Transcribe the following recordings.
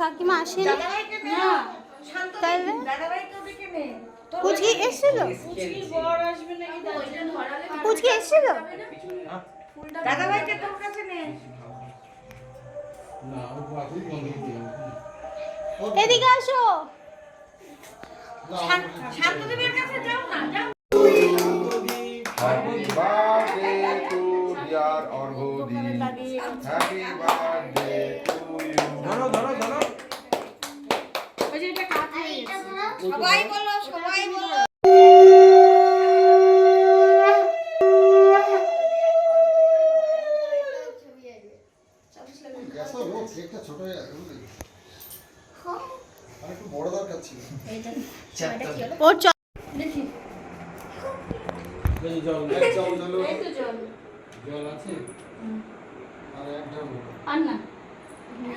কাকিমা আসেনি? না। তাহলে? এসেছিল? এসেছিল? দাদাভাইকে তোর কাছে নে। এদিকে আসো। শান্তদেবের কাছে যাও না যাও। Happy birthday to dear Orgodi. Happy birthday to you. ধরো ধরো ধরো। সবাই বলো সবাই বলো। ও কেকটা ছোট গেছে বুঝলি? আর একটু বড় দরকার ছিল। ওর চ এক চামচ হলো এই তো জল। জল আছে? আর এক ড্রাম আর না।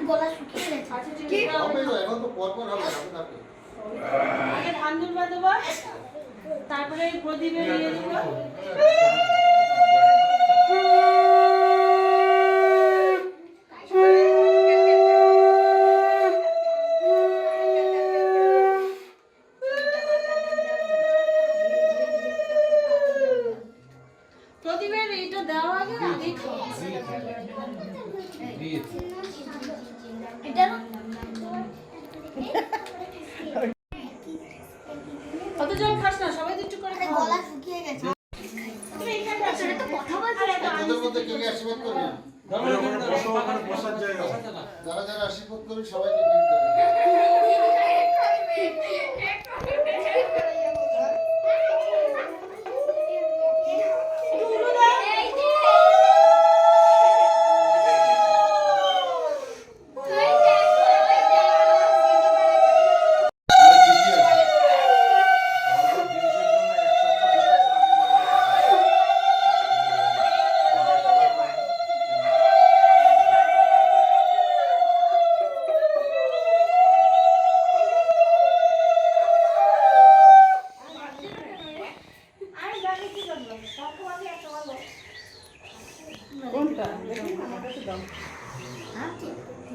গলা শুকিয়ে গেছে। আচ্ছা ঠিক আছে হবে তো এখন তো পর পর হবে হবে তারপরে আগে ধান দুলবা দেবো তারপরে প্রদীপের ইয়ে দেবো। কত খাস না সবাই তো একটু করে গলা শুকিয়ে গেছে। যারা যারা আশীর্বাদ করবে সবাইকে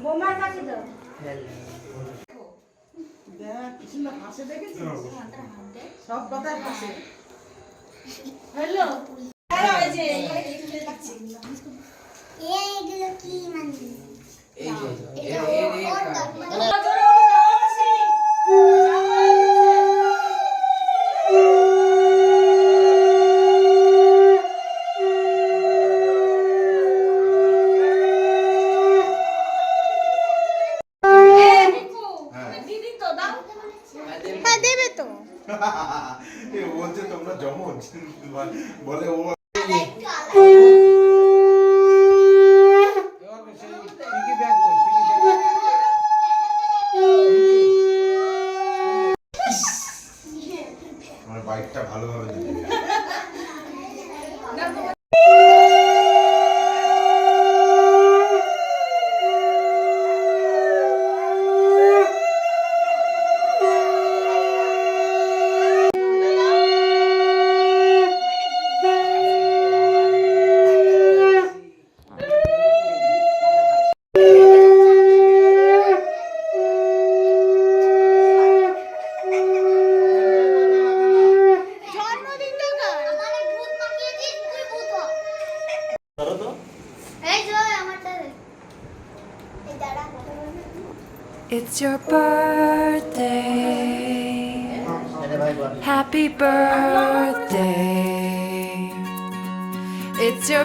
বোমার কাছে দাও। সব কথায় হাসে। হ্যালো? এই যে এইগুলো কি মানে এই যে এটা এর এর এর ওর কাজ। দাঁত দিদি তো দাও হ্যাঁ দেবে তো এ বলছে তোমরা জমজ বলে ও আমার বাইকটা ভালোভাবে It's your birthday. Happy birthday. It's your